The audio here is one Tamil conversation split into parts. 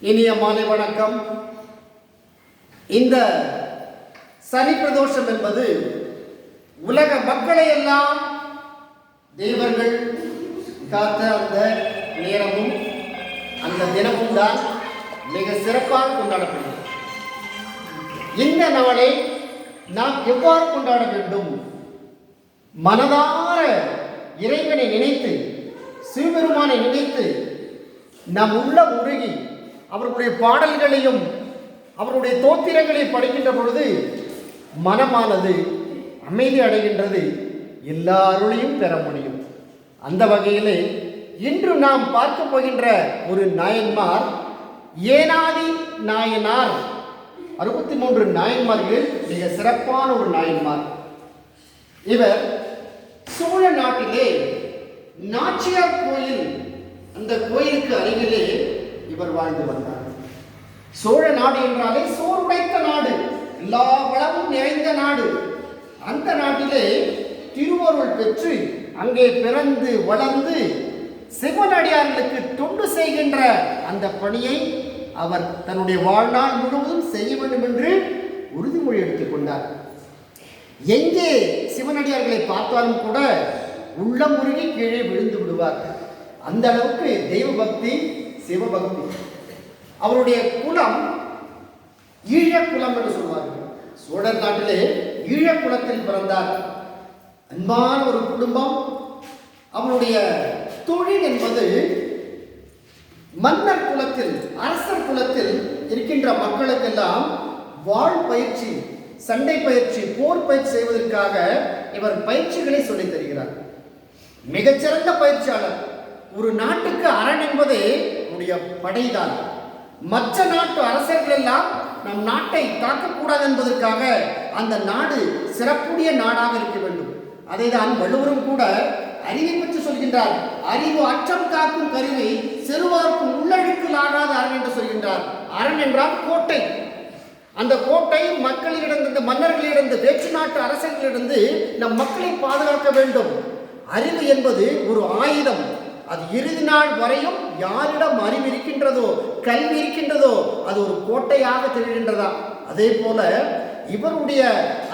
இனிய மாலை வணக்கம். இந்த சனி பிரதோஷம் என்பது உலக மக்களை எல்லாம் தேவர்கள் காத்த அந்த நேரமும் அந்த தினமும் தான் மிக சிறப்பாக கொண்டாடப்படுகிறது. இந்த நாளை நாம் எவ்வாறு கொண்டாட வேண்டும்? மனதார இறைவனை நினைத்து சிவபெருமானை நினைத்து நம் உள்ள உருகி அவர்களுடைய பாடல்களையும் அவருடைய தோத்திரங்களை படிக்கின்ற பொழுது மனமானது அமைதி அடைகின்றது. எல்லா அருளையும் பெற முடியும். அந்த வகையிலே இன்று நாம் பார்க்க போகின்ற ஒரு நாயன்மார் ஏனாதி நாயனார். அறுபத்தி மூன்று நாயன்மார்களில் மிக சிறப்பான ஒரு நாயன்மார். இவர் சோழ நாட்டிலே நாச்சியார் கோயில் அந்த கோயிலுக்கு அருகிலே இவர் வாழ்ந்து வந்தார். சோழ நாடு என்றாலே சோர்வுடைத்த நாடு எல்லா வளமும் நிறைந்த நாடு. அந்த நாட்டிலே திருவருள் பெற்று அங்கே பிறந்து வளர்ந்து சிவனடியார்களுக்கு தொண்டு செய்கின்ற அந்த பணியை அவர் தன்னுடைய வாழ்நாள் முழுவதும் செய்ய வேண்டும் என்று உறுதிமொழி எடுத்துக்கொண்டார் எங்கே சிவனடியார்களை பார்த்தாலும் கூட உள்ளம் உருகி கீழே விழுந்து விடுவார் அந்த அளவுக்கு தெய்வ பக்தி சிவபக்தி. அவருடைய குலம் ஈழ குலம் என்று சொல்வார்கள். சோழர் நாட்டிலே ஈழ குலத்தில் பிறந்தார். அன்பான ஒரு குடும்பம். அவருடைய தொழில் என்பது மன்னர் குலத்தில் அரசர் குலத்தில் இருக்கின்ற மக்களுக்கெல்லாம் வாழ் பயிற்சி சண்டை பயிற்சி போர் பயிற்சி செய்வதற்காக இவர் பயிற்சிகளை சொல்லித் தருகிறார். மிகச்சிறந்த பயிற்சியாளர். ஒரு நாட்டுக்கு அரண் என்பதே உடைய படைதான். மற்ற நாட்டு அரசர்கள் எல்லாம் நம் நாட்டை தாக்கக்கூடாது என்பதற்காக அந்த நாடு சிறப்புடைய நாடாக இருக்க வேண்டும். அதை தான் வள்ளுவரும் கூட அறிவை பற்றி சொல்கின்றார். அறிவு அச்சம் காக்கும் கருவி சிறுவருக்கும் உள்ளழுக்கில் ஆகாத அரண் என்று சொல்கின்றார். அரண் என்றால் கோட்டை. அந்த கோட்டை மக்களிடமிருந்து இந்த மன்னர்களிடந்து வேற்று நாட்டு அரசர்களிடந்து நம் மக்களை பாதுகாக்க வேண்டும். அறிவு என்பது ஒரு ஆயுதம். அது இறுதி நாள் வரையும் யாரிடம் அறிவு இருக்கின்றதோ கல்வி இருக்கின்றதோ அது ஒரு கோட்டையாக திகழ்கின்றதா? அதே போல இவருடைய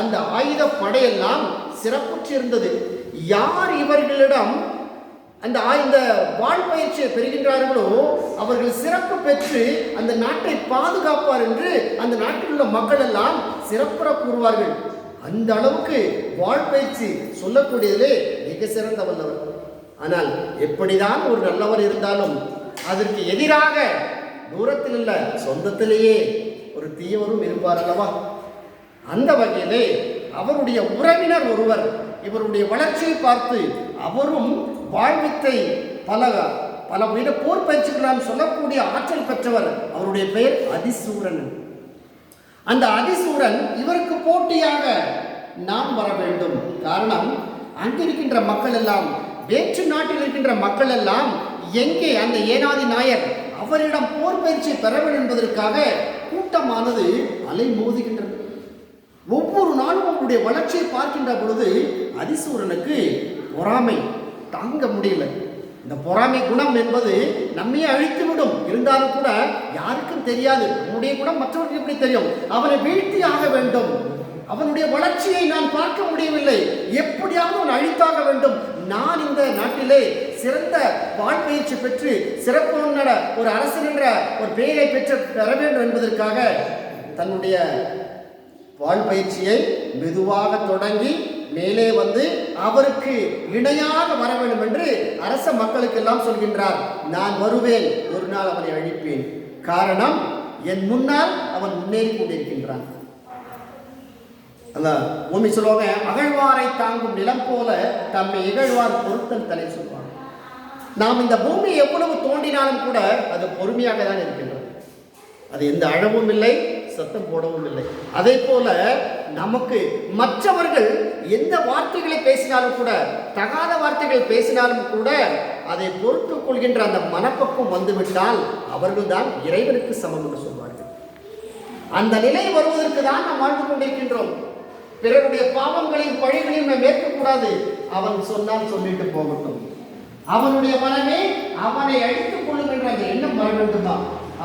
அந்த ஆயுத படையெல்லாம் சிறப்புற்று இருந்தது யார் இவர்களிடம் அந்த ஆயுத வாழ் பயிற்சியை பெறுகின்றார்களோ அவர்கள் சிறப்பு பெற்று அந்த நாட்டை பாதுகாப்பார் என்று அந்த நாட்டில் உள்ள மக்கள் எல்லாம் சிறப்புற கூறுவார்கள். அந்த அளவுக்கு வாழ் பயிற்சி சொல்லக்கூடியதிலே மிக சிறந்த வல்லவர். ஆனால் எப்படிதான் ஒரு நல்லவர் இருந்தாலும் அதற்கு எதிராக தூரத்தில் இல்லை சொந்தத்திலேயே ஒரு தீயவரும் இருப்பார் அல்லவா? அந்த வகையிலே அவருடைய உறவினர் ஒருவர் இவருடைய வளர்ச்சியை பார்த்து அவரும் வாழ்வித்தை பல பல வித போர் பயிற்சிகள் நாம் சொல்லக்கூடிய ஆற்றல் பெற்றவர். அவருடைய பெயர் அதிசூரன். அந்த அதிசூரன் இவருக்கு போட்டியாக நாம் வர வேண்டும். காரணம் அங்கிருக்கின்ற மக்கள் எல்லாம் வேற்று நாட்டில் இருக்கின்ற மக்கள் எல்லாம் எங்கே அந்த ஏனாதி நாயர் அவரிடம் போர் பயிற்சி பெற வேண்டும் என்பதற்காக கூட்டமானது அலை மோதுகின்றது ஒவ்வொரு நாளும் அவருடைய வளர்ச்சியை பார்க்கின்ற பொழுது அதிசூரனுக்கு பொறாமை தாங்க முடியல. இந்த பொறாமை குணம் என்பது நம்மையே அழித்து விடும். இருந்தாலும் கூட யாருக்கும் தெரியாது. நம்முடைய குணம் மற்றவர்களுக்கு எப்படி தெரியும்? அவனை வீழ்த்தி ஆக வேண்டும். அவனுடைய வளர்ச்சியை நான் பார்க்க முடியவில்லை. எப்படியாவது அவன் அழித்தாக வேண்டும். நான் இந்த நாட்டிலே சிறந்த வாழ்பயிற்சி பெற்று சிறப்பு ஒரு அரசன் என்ற ஒரு பெயரை பெற்று பெற வேண்டும் என்பதற்காக தன்னுடைய வாழ்பயிற்சியை மெதுவாக தொடங்கி மேலே வந்து அவருக்கு இணையாக வர வேண்டும் என்று அரச மக்களுக்கு எல்லாம் சொல்கின்றார். நான் வருவேன். ஒரு நாள் அவனை அழிப்பேன். காரணம் என் முன்னால் அவன் முன்னேறி கொண்டிருக்கின்றான். அதான் உண்மை சொல்லுவாங்க அகழ்வாரை தாங்கும் நிலம் போல தம்மை இகழ்வார் பொருத்தல் தலை சொல்வாங்க நாம் இந்த பூமி எவ்வளவு தோண்டினாலும் கூட அது பொறுமையாக தான் இருக்கின்றது. அது எந்த அழவும் இல்லை சத்தம் போடவும் இல்லை. அதே போல நமக்கு மற்றவர்கள் எந்த வார்த்தைகளை பேசினாலும் கூட தகாத வார்த்தைகள் பேசினாலும் கூட அதை பொறுத்து கொள்கின்ற அந்த மனப்பக்கம் வந்துவிட்டால் அவர்கள் தான் இறைவனுக்கு சமம் என்று சொல்வார்கள். அந்த நிலை வருவதற்கு தான் நாம் வாழ்ந்து கொண்டிருக்கின்றோம். பிறருடைய பாவங்களையும் பழிகளையும் நாம் ஏற்கக்கூடாது. அவன் சொன்னால் சொல்லிட்டு போகட்டும். அவனுடைய மனமே அவனை அழித்துக் கொள்ளும் என்ற அந்த எண்ணம் வர வேண்டுமா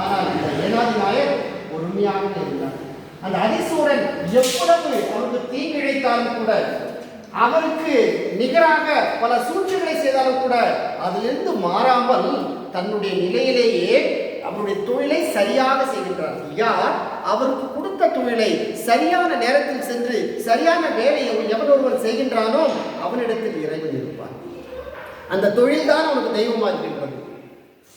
ஆனால் இந்த ஏனாதி நாயர் பொறுமையாக இருந்தார் அந்த அதிசூரன் எவ்வளவு அவருக்கு தீங்கிழைத்தாலும் கூட அவருக்கு நிகராக பல சூழ்ச்சிகளை செய்தாலும் கூட அதிலிருந்து மாறாமல் தன்னுடைய நிலையிலேயே அவருடைய தொழிலை சரியாக செய்கின்றார். யார்? அவருக்கு கொடுத்த தொழிலை சரியான நேரத்தில் சென்று சரியான வேலையை எவனொருவன் செய்கின்றானோ அவனிடத்தில் இறைவன் இருப்பான். அந்த தொழில்தான் அவனுக்கு தெய்வமாக இருக்கின்றது.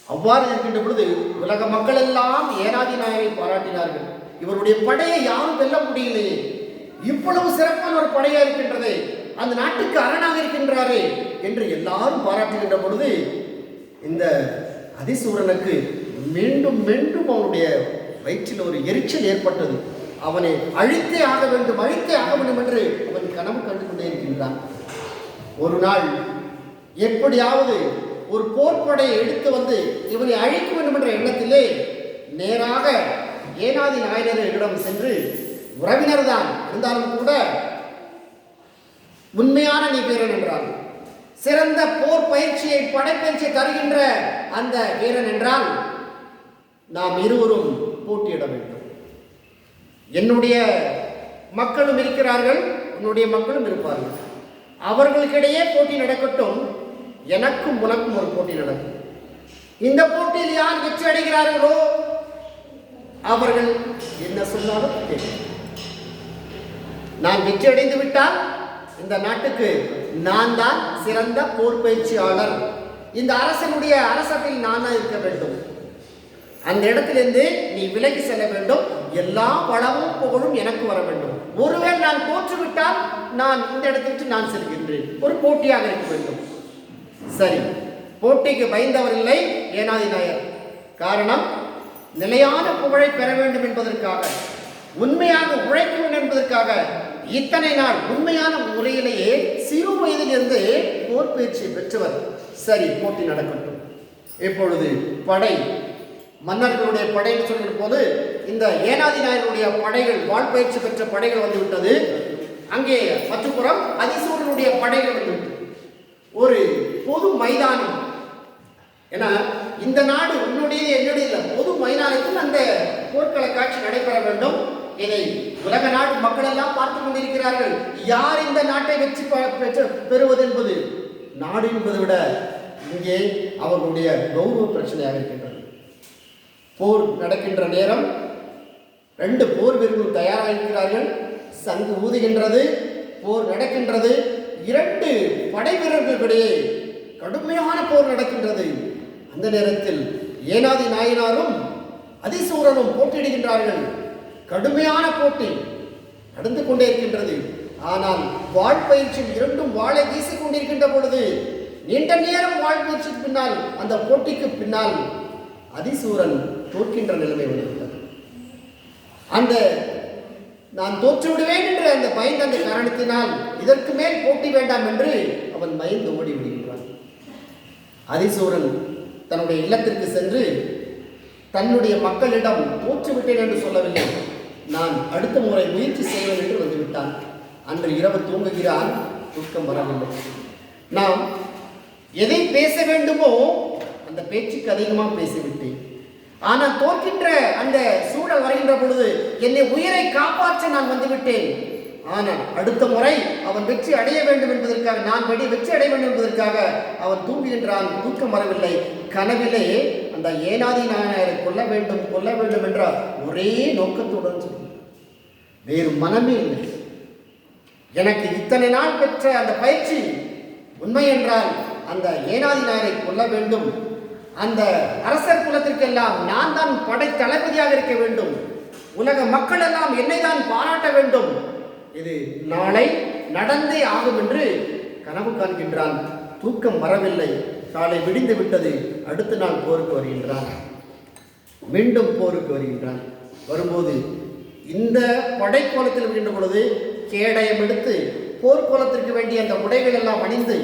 அவ்வாறு இருக்கின்ற பொழுது உலக மக்கள் எல்லாம் ஏனாதி நாயரை பாராட்டினார்கள். இவருடைய படையை யாரும் வெல்ல முடியலையே. இவ்வளவு சிறப்பான ஒரு படையா இருக்கின்றது. அந்த நாட்டுக்கு அரணாக இருக்கின்றாரே என்று எல்லாரும் பாராட்டுகின்ற பொழுது இந்த அதிசூரனுக்கு மீண்டும் மீண்டும் அவனுடைய வயிற்றில் ஒரு எரிச்சல் ஏற்பட்டது. அவனை அழித்தே ஆக வேண்டும் அழித்தே ஆக வேண்டும் என்று அவன் கனவு கண்டு கொண்டே இருக்கின்றான். ஒரு நாள் எப்படியாவது ஒரு போர்ப்படையை எடுத்து வந்து இவனை அழிக்க வேண்டும் என்ற எண்ணத்திலே நேராக ஏனாதி நாயனரிடம் சென்று உறவினர் தான் இருந்தாலும் கூட உண்மையான நீ வீரன் என்றால் சிறந்த போர் பயிற்சியை படைப்பயிற்சியை தருகின்ற அந்த வீரன் என்றால் நாம் இருவரும் போட்டியிட வேண்டும். என்னுடைய மக்களும் இருக்கிறார்கள் உன்னுடைய மக்களும் இருப்பார்கள். அவர்களுக்கிடையே போட்டி நடக்கட்டும் எனக்கும் உனக்கும் ஒரு போட்டி நடக்கும். இந்த போட்டியில் யார் வெற்றி அடைகிறார்களோ அவர்கள் என்ன சொன்னாலும் நான் வெற்றி அடைந்து விட்டால் இந்த நாட்டுக்கு நான் தான் சிறந்த போர் பயிற்சியாளர். இந்த அரசனுடைய அரசத்தில் நான் தான் இருக்க வேண்டும். அந்த இடத்திலிருந்து நீ விலகி செல்ல வேண்டும். எல்லா வளமும் புகழும் எனக்கு வர வேண்டும். ஒருவேளை நான் தோற்றுவிட்டால் நான் இந்த இடத்திற்கு நான் செல்கின்றேன். ஒரு போட்டியாக இருக்க வேண்டும். சரி. போட்டிக்கு பயந்தவர் இல்லை ஏனாதி நாயர் காரணம் நிலையான புகழை பெற வேண்டும் என்பதற்காக உண்மையாக உழைக்க வேண்டும் என்பதற்காக இத்தனை நாள் உண்மையான முறையிலேயே சிறு வயதிலிருந்து போர் பயிற்சி பெற்றவர். சரி போட்டி நடக்கட்டும். இப்பொழுது படை மன்னர்களுடைய படைன்னு சொல்கிற போது இந்த ஏனாதி நாயனுடைய படைகள் வாழ் பயிற்சி பெற்ற படைகள் வந்து விட்டது அங்கே மற்றுப்புறம் அதிசூரனுடைய படைகள் வந்து ஒரு பொது மைதானம். ஏன்னா இந்த நாடு உன்னுடைய என்னுடைய இல்லை. பொது மைதானத்தில் அந்த போர்க்கள காட்சி நடைபெற வேண்டும். இதை உலக நாட்டு மக்கள் எல்லாம் பார்த்து கொண்டிருக்கிறார்கள். யார் இந்த நாட்டை வெற்றி பெ- பெற்று பெறுவது என்பது? நாடு என்பதை விட இங்கே அவர்களுடைய கௌரவ பிரச்சனையாக இருக்கின்றது. போர் நடக்கின்ற நேரம் ரெண்டு போர் வீரர்கள் தயாராக இருக்கிறார்கள் சங்கு ஊதுகின்றது போர் நடக்கின்றது. இரண்டு படை வீரர்களுக்கிடையே கடுமையான போர் நடக்கின்றது. அந்த நேரத்தில் ஏனாதி நாயனாரும் அதிசூரனும் போட்டியிடுகின்றார்கள். கடுமையான போட்டி நடந்து கொண்டே இருக்கின்றது. ஆனால் வாழ்பயிற்சியில் இரண்டும் வாழை வீசிக் கொண்டிருக்கின்ற பொழுது நீண்ட நேரம் வாழ்பயிற்சிக்கு பின்னால் அந்த போட்டிக்கு பின்னால் அதிசூரன் தோற்கின்ற நிலைமை வந்துவிட்டது அந்த நான் தோற்றுவிடுவேன் என்று அந்த பயந்த அந்த காரணத்தினால் இதற்கு மேல் போட்டி வேண்டாம் என்று அவன் பயந்து ஓடி விடுகின்றான். அதிசூரன் தன்னுடைய இல்லத்திற்கு சென்று தன்னுடைய மக்களிடம் தோற்றுவிட்டேன் என்று சொல்லவில்லை. நான் அடுத்த முறை முயற்சி செய்வேன் என்று வந்துவிட்டான். அன்று இரவு தூங்குகிறான் தூக்கம் வரவில்லை. நாம் எதை பேச வேண்டுமோ அந்த பேச்சுக்கு அதிகமாக பேசிவிட்டேன். ஆனால் தோற்கின்ற அந்த சூழல் வருகின்ற பொழுது என்னை உயிரை காப்பாற்ற நான் வந்துவிட்டேன். ஆனால் அடுத்த முறை அவன் வெற்றி அடைய வேண்டும் என்பதற்காக நான் வெடி வெற்றி அடைய வேண்டும் என்பதற்காக அவன் தூங்குகின்றான் தூக்கம் வரவில்லை. கனவிலே அந்த ஏனாதி நாயனரை கொல்ல வேண்டும் கொல்ல வேண்டும் என்ற ஒரே நோக்கத்துடன் சொல்கிறான். வேறு மனமே இல்லை. எனக்கு இத்தனை நாள் பெற்ற அந்த பயிற்சி உண்மை என்றால் அந்த ஏனாதி நாயரை கொல்ல வேண்டும். அந்த அரசர் குலத்திற்கெல்லாம் நான் தான் படை தளபதியாக இருக்க வேண்டும். உலக மக்கள் எல்லாம் என்னை தான் பாராட்ட வேண்டும். இது நாளை நடந்தே ஆகும் என்று கனவு காண்கின்றான். தூக்கம் வரவில்லை. காலை விடிந்து விட்டது. அடுத்த நாள் போருக்கு வருகின்றான். மீண்டும் போருக்கு வருகின்றான். வரும்போது இந்த படைக்கோலத்தில் இருக்கின்ற பொழுது கேடயம் எடுத்து போர்க்கோலத்திற்கு வேண்டிய அந்த உடைகள் எல்லாம் அணிந்து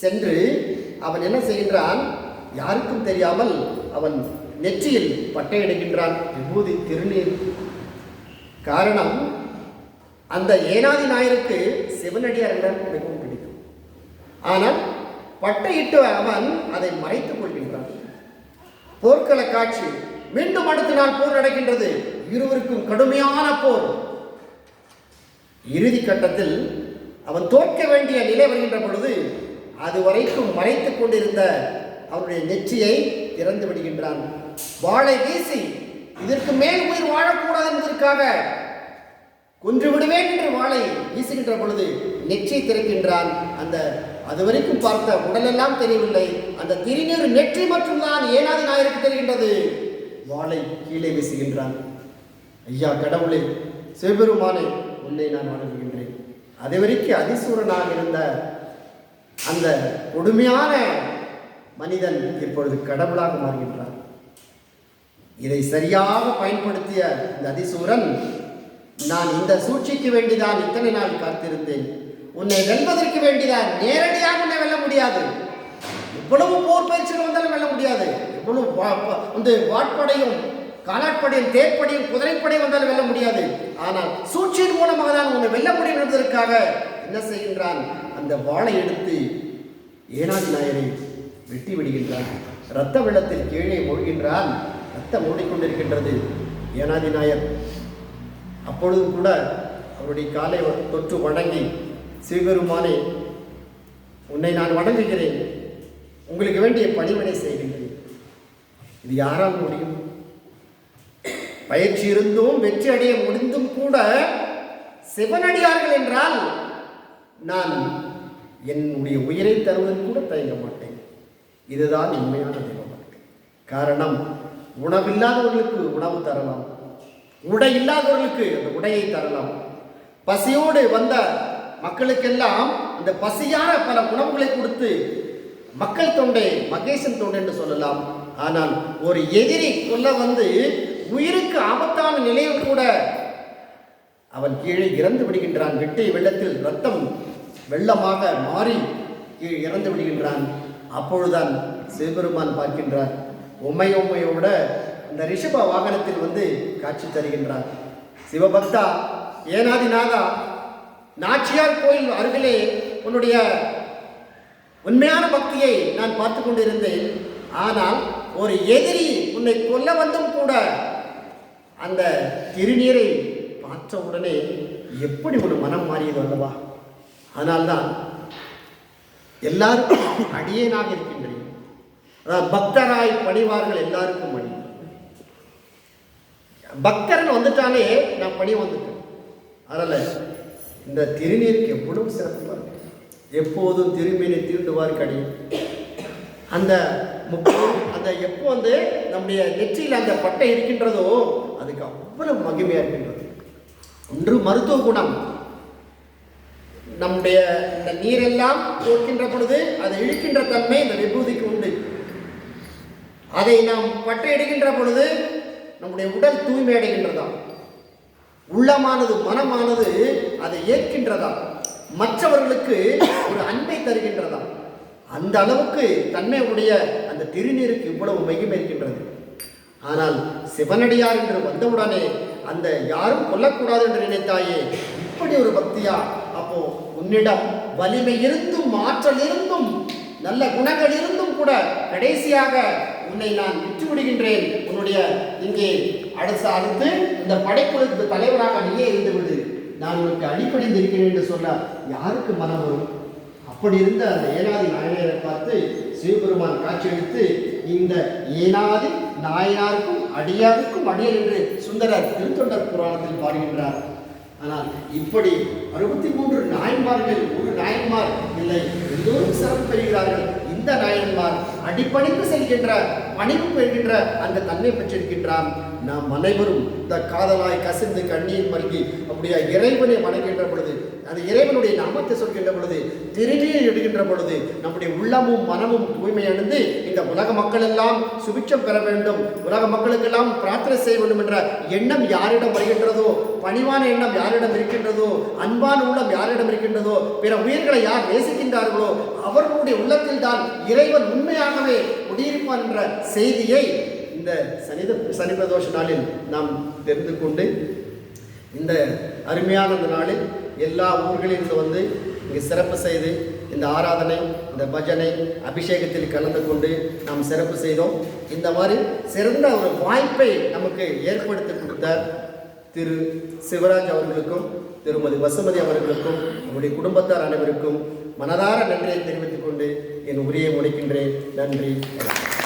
சென்று அவன் என்ன செய்கின்றான்? யாருக்கும் தெரியாமல் அவன் நெற்றியில் பட்டையிடுகின்றான். விபூதி திருநீர். காரணம் அந்த ஏனாதி நாயருக்கு சிவனடியார் என்ன மிகவும் பிடிக்கும். ஆனால் பட்டையிட்டு அவன் அதை மறைத்துக் கொள்கின்றான். போர்க்கள காட்சி மீண்டும் அடுத்த நாள் போர் நடக்கின்றது. இருவருக்கும் கடுமையான போர். இறுதி கட்டத்தில் அவன் தோற்க வேண்டிய நிலை வருகின்ற பொழுது அதுவரைக்கும் மறைத்துக் கொண்டிருந்த அவருடைய நெற்றியை திறந்து விடுகின்றான். வாளை வீசி இதற்கு மேல் உயிர் வாழக்கூடாது என்பதற்காக கொன்று விடுவேன் என்று வாளை வீசுகின்ற பொழுது நெற்றியை திறக்கின்றான். அந்த அது வரைக்கும் பார்த்த உடலெல்லாம் தெரியவில்லை. அந்த திருநீர் நெற்றி மட்டும்தான் ஏனாதி நாயருக்கு தெரிகின்றது. வாளை கீழே வீசுகின்றான். ஐயா கடவுளே சிவபெருமானே உன்னை நான் வணங்குகின்றேன். அது வரைக்கும் அதிசூரனாக இருந்த அந்த கொடுமையான மனிதன் இப்பொழுது கடவுளாக மாறுகின்றான். இதை சரியாக பயன்படுத்திய இந்த அதிசூரன் நான் இந்த சூழ்ச்சிக்கு வேண்டிதான் இத்தனை நாள் காத்திருந்தேன். உன்னை வெல்வதற்கு வேண்டிதான் நேரடியாக உன்னை வெல்ல முடியாது. இவ்வளவு போர் பயிற்சிகள் வந்தாலும் வெல்ல முடியாது. இவ்வளவு வா- வந்து வாட்படையும் காலாட்படையும் தேர்ப்படையும் குதிரைப்படையும் வந்தாலும் வெல்ல முடியாது. ஆனால் சூழ்ச்சியின் மூலமாக தான் உன்னை வெல்ல முடியும் என்பதற்காக என்ன செய்கின்றான்? அந்த வாளை எடுத்து ஏனாதி நாயரை வெட்டி விடுகின்றான். இரத்த வெள்ளத்தில் கீழே மூழ்கின்றான். ரத்தம் மூடிக்கொண்டிருக்கின்றது. ஏனாதி நாயர் அப்பொழுது கூட அவருடைய காலை தொற்று வணங்கி சிவபெருமானே உன்னை நான் வணங்குகிறேன். உங்களுக்கு வேண்டிய பணிவிடை செய்கின்றேன். இது யாரால் முடியும்? பயிற்சி இருந்தும் வெற்றி அடைய முடிந்தும் கூட சிவனடியார்கள் என்றால் நான் என்னுடைய உயிரை தருவதற்கு கூட தயங்க மாட்டேன். இதுதான் உண்மையான தெய்வம். காரணம் உணவில்லாதவர்களுக்கு உணவு தரலாம். உடை இல்லாதவர்களுக்கு அந்த உடையை தரலாம். பசியோடு வந்த மக்களுக்கெல்லாம் அந்த பசியான பல உணவுகளை கொடுத்து மக்கள் தொண்டை மகேசன் தொண்டை என்று சொல்லலாம். ஆனால் ஒரு எதிரி கொல்ல வந்து உயிருக்கு ஆபத்தான நிலையில் கூட அவன் கீழே இறந்து விடுகின்றான். வெட்டை வெள்ளத்தில் ரத்தம் வெள்ளமாக மாறி கீழே இறந்து விடுகின்றான். அப்பொழுதுதான் சிவபெருமான் பார்க்கின்றார். உம்மை உம்மையோட இந்த ரிஷப வாகனத்தில் வந்து காட்சி தருகின்றார். சிவபக்தா ஏனாதிநாதா நாச்சியார் கோயில் அருகிலே உன்னுடைய உண்மையான பக்தியை நான் பார்த்து கொண்டிருந்தேன். ஆனால் ஒரு எதிரி உன்னை கொல்ல வந்தும் கூட அந்த திருநீரை பார்த்த உடனே எப்படி ஒரு மனம் மாறியது அல்லவா? அதனால்தான் எல்லாருக்கும் அடியேனாக இருக்கின்றேன் அதாவது பக்தராய் பணிவார்கள் எல்லாருக்கும் பணி பக்தர்கள் வந்துட்டாலே நான் பணி வந்துட்டேன். அதனால இந்த திருநீருக்கு எவ்வளவு சிறப்பு எப்போதும் திருமீனை தீண்டுவார் கடியும் அந்த முக்கியம் அந்த எப்போ வந்து நம்முடைய நெற்றியில் அந்த பட்டை இருக்கின்றதோ அதுக்கு அவ்வளவு மகிமையாக இருக்கின்றது. ஒன்று மருத்துவ குணம். நம்முடைய இந்த நீரெல்லாம் தோற்கின்ற பொழுது அதை இழுக்கின்ற தன்மை இந்த விபூதிக்கு உண்டு. அதை நாம் பட்டையிடுகின்ற பொழுது நம்முடைய உடல் தூய்மை அடைகின்றதாம் உள்ளமானது மனமானது அதை ஏற்கின்றதாம் மற்றவர்களுக்கு ஒரு அன்பை தருகின்றதாம் அந்த அளவுக்கு தன்மை உடைய அந்த திருநீருக்கு இவ்வளவு மையம் இருக்கின்றது. ஆனால் சிவனடியார் என்று வந்தவுடனே அந்த யாரும் கொல்லக்கூடாது என்று நினைத்தாயே இப்படி ஒரு பக்தியா? அப்போ உன்னிடம் வலிமை இருந்தும் ஆற்றல் இருந்தும் நல்ல குணங்கள் இருந்தும் கூட கடைசியாக உன்னை நான் விற்று விடுகின்றேன் உன்னுடைய இங்கே அடுத்த அடுத்து இந்த படைக்குழுக்கு தலைவராக நீயே இருந்து விடு நான் உனக்கு அடிப்படைந்து இருக்கிறேன் என்று சொல்ல யாருக்கு மனம் வரும்? அப்படி இருந்த அந்த ஏனாதி நாயனரை பார்த்து சிவபெருமான் காட்சியளித்து இந்த ஏனாதி நாயனாருக்கும் அடியாருக்கும் அடியல் என்று சுந்தரர் திருத்தொண்டர் புராணத்தில் பாடுகின்றார். ஆனால் இப்படி அறுபத்தி மூன்று நாயன்மார்கள் ஒரு நாயன்மார் இல்லை எல்லோரும் சிறப்பு பெறுகிறார்கள். இந்த நாயன்மார் அடிப்பணிந்து செல்கின்ற பணிவு பெறுகின்ற அந்த தன்மை பெற்றிருக்கின்றான். நாம் அனைவரும் இந்த காதலாய் கசிந்து கண்ணீர் மருகி அப்படியே இறைவனை வணங்குகின்ற பொழுது அந்த இறைவனுடைய நாமத்தை சொல்கின்ற பொழுது திருநீர் எடுகின்ற பொழுது நம்முடைய உள்ளமும் மனமும் தூய்மை அடைந்து இந்த உலக மக்கள் எல்லாம் சுபிட்சம் பெற வேண்டும். உலக மக்களுக்கெல்லாம் பிரார்த்தனை செய்ய வேண்டும் என்ற எண்ணம் யாரிடம் வருகின்றதோ பணிவான எண்ணம் யாரிடம் இருக்கின்றதோ அன்பான உள்ளம் யாரிடம் இருக்கின்றதோ பிற உயிர்களை யார் நேசிக்கின்றார்களோ அவர்களுடைய உள்ளத்தில் தான் இறைவன் உண்மையாகவே குடியிருப்பான் என்ற செய்தியை இந்த சனித சனி பிரதோஷ நாளில் நாம் தெரிந்து கொண்டு இந்த அருமையான இந்த நாளில் எல்லா ஊர்களிலிருந்து வந்து இங்கே சிறப்பு செய்து இந்த ஆராதனை இந்த பஜனை அபிஷேகத்தில் கலந்து கொண்டு நாம் சிறப்பு செய்தோம். இந்த மாதிரி சிறந்த ஒரு வாய்ப்பை நமக்கு ஏற்படுத்தி கொடுத்த திரு சிவராஜ் அவர்களுக்கும் திருமதி வசுமதி அவர்களுக்கும் நம்முடைய குடும்பத்தார் அனைவருக்கும் மனதார நன்றியை தெரிவித்துக் கொண்டு என் உரையை முடிக்கின்றேன் நன்றி வணக்கம்.